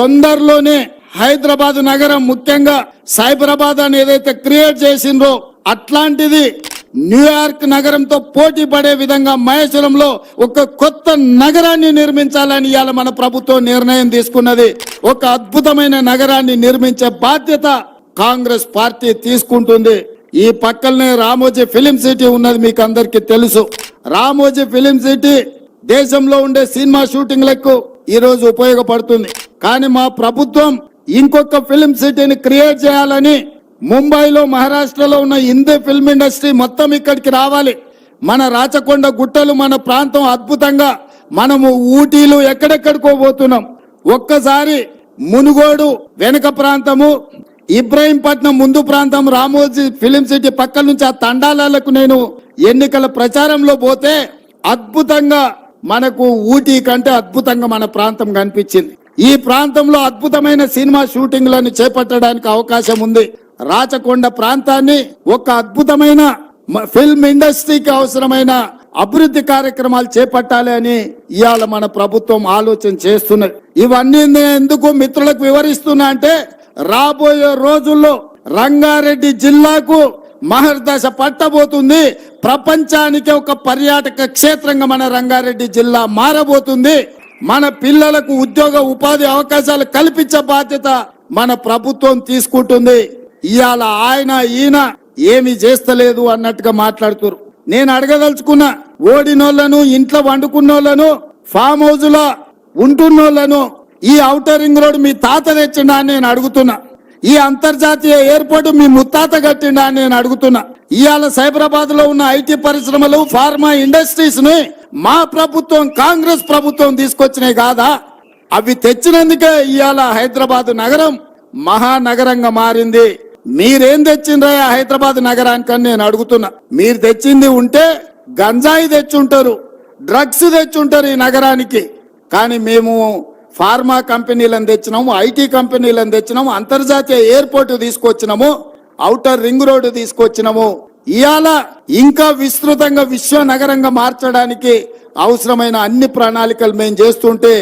తొందరలోనే హైదరాబాద్ నగరం ముఖ్యంగా సైబరాబాద్ అని ఏదైతే క్రియేట్ చేసిండ్రో అట్లాంటిది న్యూయార్క్ నగరంతో పోటీ పడే విధంగా మహేశ్వరంలో ఒక కొత్త నగరాన్ని నిర్మించాలని ఇవాళ మన ప్రభుత్వం నిర్ణయం తీసుకున్నది. ఒక అద్భుతమైన నగరాన్ని నిర్మించే బాధ్యత కాంగ్రెస్ పార్టీ తీసుకుంటుంది. ఈ పక్కనే రామోజీ ఫిలిం సిటీ ఉన్నది మీకు అందరికీ తెలుసు. రామోజీ ఫిలిం సిటీ దేశంలో ఉండే సినిమా షూటింగ్లకు ఈరోజు ఉపయోగపడుతుంది. కానీ మా ప్రభుత్వం ఇంకొక ఫిలిం సిటీని క్రియేట్ చేయాలని ముంబైలో మహారాష్ట్రలో ఉన్న హిందీ ఫిల్మ్ ఇండస్ట్రీ మొత్తం ఇక్కడికి రావాలి. మన రాచకొండ గుట్టలు మన ప్రాంతం అద్భుతంగా మనము ఊటీలు ఎక్కడెక్కడికో పోతున్నాం. ఒక్కసారి మునుగోడు వెనుక ప్రాంతము ఇబ్రహీంపట్నం ముందు ప్రాంతం రామోజీ ఫిలిం సిటీ పక్కల నుంచి ఆ తండాలకు నేను ఎన్నికల ప్రచారంలో పోతే అద్భుతంగా మనకు ఊటీ కంటే అద్భుతంగా మన ప్రాంతం కనిపించింది. ఈ ప్రాంతంలో అద్భుతమైన సినిమా షూటింగ్లను చేపట్టడానికి అవకాశం ఉంది. రాచకొండ ప్రాంతాన్ని ఒక అద్భుతమైన మ- ఫిల్మ్ ఇండస్ట్రీకి అవసరమైన అభివృద్ధి కార్యక్రమాలు చేపట్టాలి అని ఇవాళ మన ప్రభుత్వం ఆలోచన చేస్తున్నది ఇవన్నీ నేను ఎందుకు మిత్రులకు వివరిస్తున్నా అంటే రాబోయే రోజుల్లో రంగారెడ్డి జిల్లాకు మహర్దశ పట్టబోతుంది. ప్రపంచానికి ఒక పర్యాటక క్షేత్రంగా మన రంగారెడ్డి జిల్లా మారబోతుంది. మన పిల్లలకు ఉద్యోగ ఉపాధి అవకాశాలు కల్పించే బాధ్యత మన ప్రభుత్వం తీసుకుంటుంది. ఇవాళ ఆయన ఈయన ఏమి చేస్తలేదు అన్నట్టుగా మాట్లాడుతున్నారు నేను అడగదలుచుకున్నా ఓడినోళ్ళను ఇంట్లో వండుకున్నోళ్ళను ఫామ్ హౌస్లో ఉంటున్నోళ్ళను ఈ ఔటర్ రింగ్ రోడ్ మీ తాత తెచ్చిండా అని నేను అడుగుతున్నా. ఈ అంతర్జాతీయ ఎయిర్పోర్ట్ మీ ముత్తాత కట్టిండా అని నేను అడుగుతున్నా. ఇవాళ సైబరాబాద్లో ఉన్న ఐటీ పరిశ్రమలు ఫార్మా ఇండస్ట్రీస్ని మా ప్రభుత్వం కాంగ్రెస్ ప్రభుత్వం తీసుకొచ్చినాయి కాదా? అవి తెచ్చినందుకే ఇవాళ హైదరాబాద్ నగరం మహానగరంగా మారింది. మీరేం తెచ్చిండ్రయ్యా హైదరాబాద్ నగరానికి అని నేను అడుగుతున్నా. మీరు తెచ్చింది ఉంటే గంజాయి తెచ్చుంటారు డ్రగ్స్ తెచ్చుంటారు ఈ నగరానికి. కానీ మేము ఫార్మా కంపెనీలను తెచ్చినాము ఐటీ కంపెనీలను తెచ్చినాము అంతర్జాతీయ ఎయిర్పోర్ట్ తీసుకొచ్చినాము ఔటర్ రింగ్ రోడ్డు తీసుకొచ్చినాము. ఇవాళ ఇంకా విస్తృతంగా విశ్వ నగరంగా మార్చడానికి అవసరమైన అన్ని ప్రణాళికలు మేము చేస్తుంటే